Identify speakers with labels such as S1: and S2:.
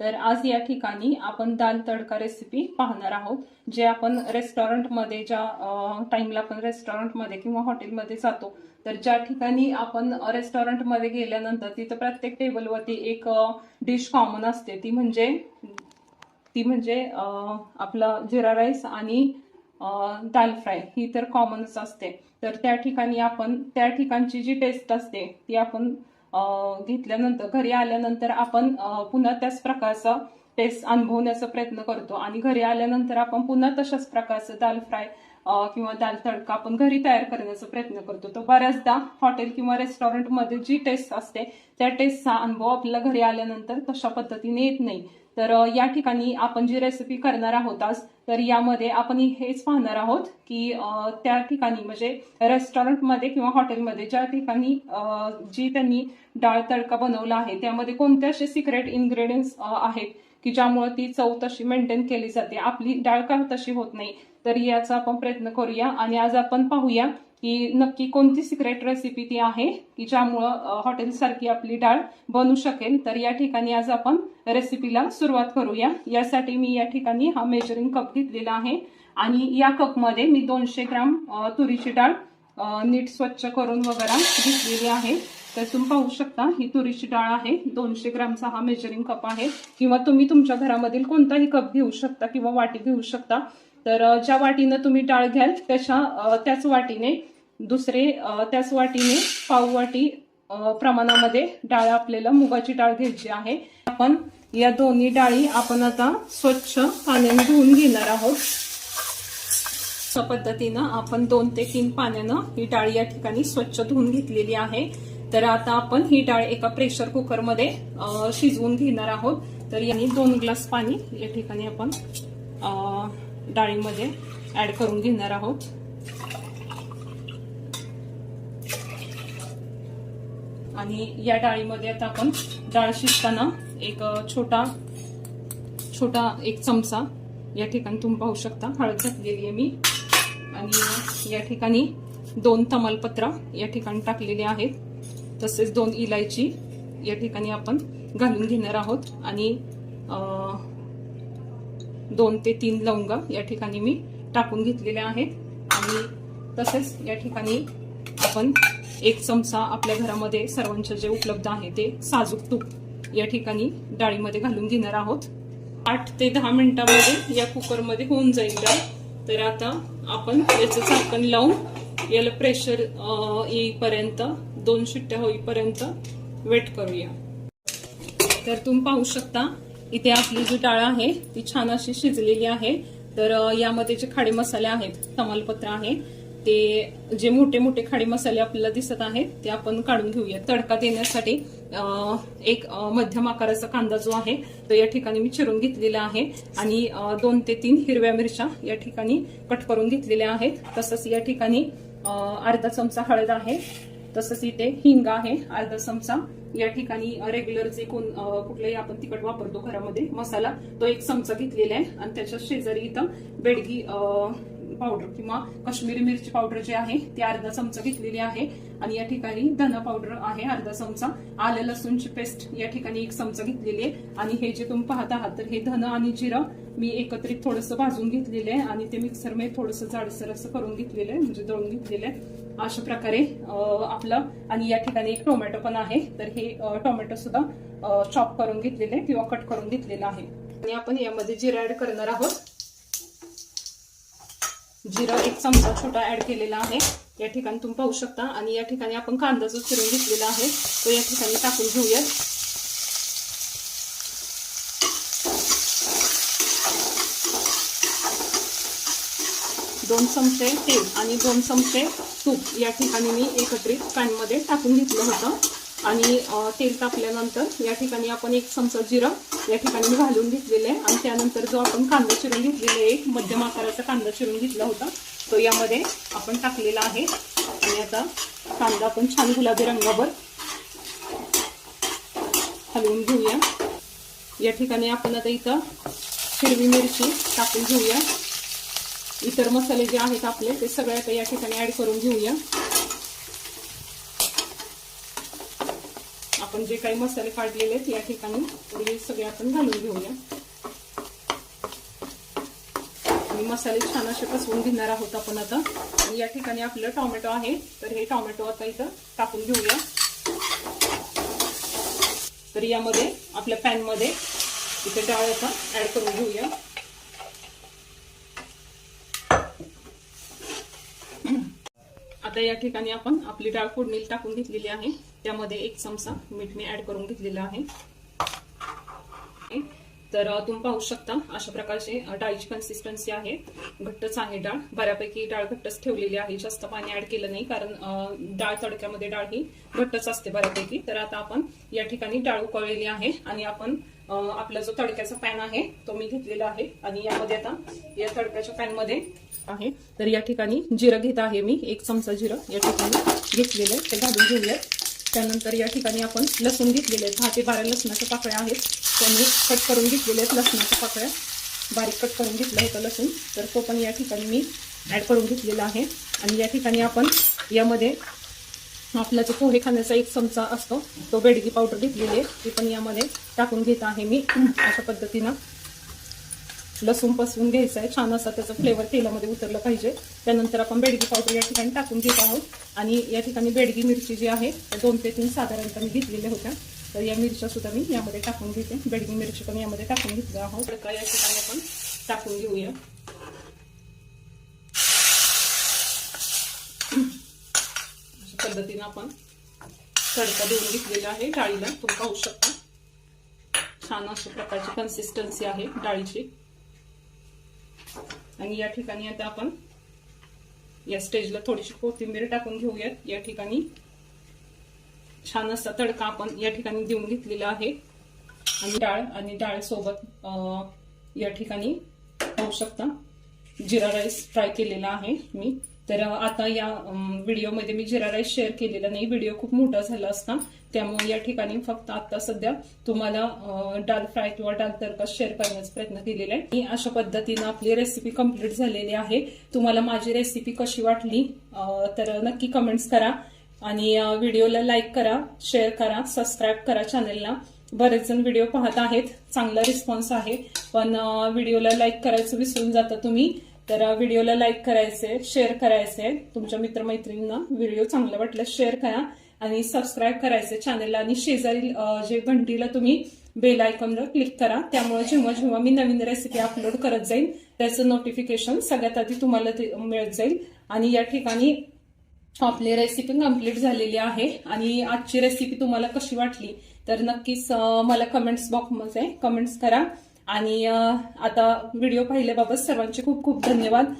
S1: तर आज या ठिकाणी आपण दाल तडका रेसिपी पाहणार आहोत जे आपण रेस्टॉरंटमध्ये ज्या टाइमला आपण रेस्टॉरंटमध्ये किंवा हॉटेलमध्ये जातो तर ज्या ठिकाणी आपण रेस्टॉरंटमध्ये गेल्यानंतर तिथं प्रत्येक टेबलवरती एक डिश कॉमन असते. ती म्हणजे ती म्हणजे आपलं आपला जिरा राईस आणि दाल फ्राय ही तर कॉमनच असते. तर त्या ठिकाणी आपण त्या ठिकाणची जी टेस्ट असते ती आपण घेतल्यानंतर घरी आल्यानंतर आपण पुन्हा त्याच प्रकारचा टेस्ट अनुभवण्याचा प्रयत्न करतो. आणि घरी आल्यानंतर आपण पुन्हा तशाच प्रकारचं दाल फ्राय किंवा दाल तडका आपण घरी तयार करण्याचा प्रयत्न करतो. तर बऱ्याचदा हॉटेल किंवा रेस्टॉरंटमध्ये जी टेस्ट असते त्या टेस्टचा अनुभव आपल्याला घरी आल्यानंतर तशा पद्धतीने येत नाही. तर या ठिकाणी आपण जी रेसिपी करणार आहोत आज तर यामध्ये आपण हेच पाहणार आहोत की त्या ठिकाणी म्हणजे रेस्टॉरंटमध्ये किंवा हॉटेलमध्ये ज्या ठिकाणी जी त्यांनी डाळ तडका बनवला आहे त्यामध्ये कोणते असे सिक्रेट इन्ग्रेडियंट्स आहेत की ज्यामुळे ती चव तशी मेंटेन केली जाते. आपली डाळ का तशी होत नाही? तर याचा आपण प्रयत्न करूया आणि आज आपण पाहूया की नक्की कोणती सिक्रेट रेसिपी ती आहे की ज्यामुळं हॉटेलसारखी आपली डाळ बनू शकेल. तर या ठिकाणी आज आपण रेसिपीला सुरुवात करूया. यासाठी मी या ठिकाणी हा मेजरिंग कप घेतलेला आहे आणि या कपमध्ये मी दोनशे ग्राम तुरीची डाळ नीट स्वच्छ करून वगैरे घेतलेली आहे. तर तुम्ही पाहू शकता ही तुरीची डाळ आहे. दोनशे ग्रामचा हा मेजरिंग कप आहे. किंवा तुम्ही तुमच्या घरामधील कोणताही कप घेऊ शकता किंवा वाटी घेऊ शकता. तर ज्या वाटीनं तुम्ही डाळ घ्याल त्याच्या त्याच वाटीने दुसरे त्याच वाटीने पाव वाटी प्रमाणामध्ये डाळ आपल्याला मुगाची डाळ घ्यायची आहे. आपण या दोन्ही डाळी आपण आता स्वच्छ पाण्याने धुवून घेणार आहोत. अशा पद्धतीनं आपण दोन ते तीन पाण्यानं ही डाळी या ठिकाणी स्वच्छ धुवून घेतलेली आहे. तर आता आपण ही डाळ एका प्रेशर कुकरमध्ये शिजवून घेणार आहोत. तर यांनी दोन ग्लास पाणी या ठिकाणी आपण डाळीमध्ये ऍड करून घेणार आहोत. आणि या डाळीमध्ये आता आपण डाळ शिजताना एक छोटा छोटा एक चमचा या ठिकाणी तुम्ही पाहू शकता. हळद घातलेली आहे मी. आणि या ठिकाणी दोन तमालपत्र या ठिकाणी टाकलेले आहेत. तसेच दोन इलायची या ठिकाणी आपण घालून घेणार आहोत. आणि दोन ते तीन लवंग या ठिकाणी मी टाकून घेतलेल्या आहेत. आणि तसेच या ठिकाणी आपण एक चमचा आपल्या घरामध्ये सर्वांचं जे उपलब्ध आहे ते साजूक तूप या ठिकाणी डाळीमध्ये घालून घेणार आहोत. आठ ते दहा मिनिटांमध्ये या कुकरमध्ये होऊन जाईल डाळ. तर आता आपण याचं झाकण लावून याला प्रेशर येईपर्यंत दोन शिट्ट्या होईपर्यंत वेट करूया. तर तुम्ही पाहू शकता इथे आपली जी डाळ आहे ती छान अशी शिजलेली आहे. तर यामध्ये जे खाडे मसाले आहेत तमालपत्र आहे ते जे मोठे मोठे खाडे मसाले आपल्याला दिसत आहेत ते आपण काढून घेऊया तडका देण्यासाठी एक मध्यम आकाराचा कांदा जो आहे तो या ठिकाणी मी चिरून घेतलेला आहे आणि दोन ते तीन हिरव्या मिरच्या या ठिकाणी कट करून घेतलेल्या आहेत. तसंच या ठिकाणी अर्धा चमचा हळद आहे. तसंच इथे हिंग आहे अर्धा चमचा. या ठिकाणी रेग्युलर जे कोण अं, कुठलाही आपण तिखट वापरतो घरामध्ये मसाला तो एक चमचा घेतलेला आहे. आणि त्याच्या शेजारी इथं बेडगी पावडर किंवा काश्मीरी मिरची पावडर जे आहे ते अर्धा चमचा घेतलेली आहे. आणि या ठिकाणी धना पावडर आहे अर्धा चमचा. आलं लसूणची पेस्ट या ठिकाणी एक चमचा घेतलेली आहे. आणि हे जे तुम्ही पाहत आहात तर हे धन आणि जिरं मी एकत्रित थोडंसं भाजून घेतलेलं आहे आणि ते मिक्सरमध्ये थोडंसं जाडसर असं करून घेतलेलं आहे म्हणजे दळून घेतलेलं आहे. अशा प्रकारे आपलं आणि या ठिकाणी एक टोमॅटो पण आहे. तर हे टोमॅटो सुद्धा चॉप करून घेतलेले किंवा कट करून घेतलेलं आहे. आणि आपण यामध्ये जिरा ऍड करणार आहोत. जिरा एक चमचा छोटा ऍड केलेला आहे. या ठिकाणी तुम्ही पाहू शकता. आणि या ठिकाणी आपण कांदा जो चिरून घेतलेला आहे तो या ठिकाणी टाकून घेऊयात. दोन चमचे तेल आणि दोन चमचे तूप या ठिकाणी मी एकत्रित पॅनमध्ये टाकून घेतलं होतं. आणि तेल टाकल्यानंतर या ठिकाणी आपण एक चमचा जिरं या ठिकाणी मी घालून घेतलेलं आहे. आणि त्यानंतर जो आपण कांदा चिरून घेतलेला आहे एक मध्यम आकाराचा कांदा चिरून घेतला होता तो यामध्ये आपण टाकलेला आहे. आणि आता कांदा आपण छान गुलाबी रंगावर हलवून घेऊया. या ठिकाणी आपण आता इथं हिरवी मिरची टाकून घेऊया. इतर मसाले जे आहेत आपले ते सगळे आता या ठिकाणी ऍड करून घेऊया. आपण जे काही मसाले काढलेले आहेत या ठिकाणी हे सगळे आपण घालून घेऊया. आणि मसाले छान असे पसवून घेणार आहोत आपण आता. आणि या ठिकाणी आपलं टोमॅटो आहे तर हे टोमॅटो आता इथं टाकून घेऊया. तर यामध्ये आपल्या पॅनमध्ये इथे डाळ आता ऍड करून घेऊया. आता या ठिकाणी आपण आपली डाळ फोडणी टाकून घेतलेली आहे. त्यामध्ये एक चमचा मीठ मी ऍड करून घेतलेला आहे. तर तुम्ही पाहू शकता अशा प्रकारचे डाळीची कन्सिस्टन्सी आहे. घट्टच आहे डाळ. बऱ्यापैकी डाळ घट्टच ठेवलेली आहे. जास्त पाणी ऍड केलं नाही कारण डाळ तडक्यामध्ये डाळ ही घट्टच असते बऱ्यापैकी. तर आता आपण या ठिकाणी डाळ उकळलेली आहे आणि आपण आपला जो तडक्याचा पॅन आहे तो मी घेतलेला आहे. आणि यामध्ये आता या तडक्याच्या पॅनमध्ये आहे. तर या ठिकाणी जिरं घेत आहे मी. एक चमचा जिरं या ठिकाणी घेतलेलं आहे. ते घालून घेऊयात. त्यानंतर या ठिकाणी आपण लसूण घेतलेले आहेत दहा ते बारा लसणाच्या पाकळ्या आहेत. त्यांनी कट करून घेतलेले आहेत लसणाच्या पाकळ्या. बारीक कट करून घेतलं होतं लसूण. तर तो पण या ठिकाणी मी ॲड करून घेतलेला आहे. आणि या ठिकाणी आपण यामध्ये आपला जो पोहे खाण्याचा एक चमचा असतो तो बेडगी पावडर घेतलेली आहे. ती पण यामध्ये टाकून घेत आहे मी. अशा पद्धतीनं लसूण पसवून घ्यायचा आहे छान असा त्याचा फ्लेवर तेलामध्ये उतरलं पाहिजे. त्यानंतर आपण बेडगी पावडर या ठिकाणी टाकून घेत आहोत. आणि या ठिकाणी बेडगी मिरची जी आहे दोन ते तीन साधारणतः मी घेतलेल्या होत्या. तर या मिरच्या सुद्धा मी यामध्ये टाकून घेते. बेडगी मिरची पण यामध्ये टाकून घेतल्या आहोत. तडका या ठिकाणी आपण टाकून घेऊया. अशा पद्धतीनं आपण तडका देऊन घेतलेला आहे डाळीला. तुम्ही पाहू शकता. छान अशा प्रकारची कन्सिस्टन्सी आहे डाळीची. आणि या ठिकाणी आता आपण या स्टेजला थोडीशी कोथिंबीर टाकून घेऊयात. या ठिकाणी छान असा तडका आपण या ठिकाणी देऊन घेतलेला आहे. आणि डाळ आणि डाळ सोबत या ठिकाणी पाहू शकता. जिरा राईस फ्राय केलेला आहे मी. तर आता या व्हिडिओमध्ये मी जिरा राईस शेअर केलेला नाही. व्हिडिओ खूप मोठा झाला असता. त्यामुळे या ठिकाणी फक्त आता सध्या तुम्हाला डाल फ्राय किंवा डाल तडका शेअर करण्याचा प्रयत्न केलेला आहे. आणि अशा पद्धतीनं आपली रेसिपी कंप्लीट झालेली आहे. तुम्हाला माझी रेसिपी कशी वाटली तर नक्की कमेंट्स करा. आणि व्हिडिओला लाईक करा शेअर करा सबस्क्राईब करा चॅनेलला बरेच जण व्हिडिओ पाहत आहेत. चांगला रिस्पॉन्स आहे. पण व्हिडिओला लाईक करायचं विसरून जाता तुम्ही. तर व्हिडिओला लाईक करायचे शेअर करायचे तुमच्या मित्रमैत्रिणींना व्हिडिओ चांगला वाटल्यास शेअर करा आणि सबस्क्राईब करायचे चॅनेलला आणि शेजारी जे घंटीला तुम्ही बेल आयकॉनवर क्लिक करा. त्यामुळे जेव्हा जेव्हा मी नवीन रेसिपी अपलोड करत जाईल त्याचं नोटिफिकेशन सगळ्यात आधी तुम्हाला ते मिळत जाईल. आणि या ठिकाणी आपली रेसिपी कंप्लीट झालेली आहे. आणि आजची रेसिपी तुम्हाला कशी वाटली तर नक्कीच मला कमेंट्स बॉक्समध्ये कमेंट्स करा. आणि आता व्हिडिओ पाहिल्याबाबत सर्वांचे खूप खूप धन्यवाद.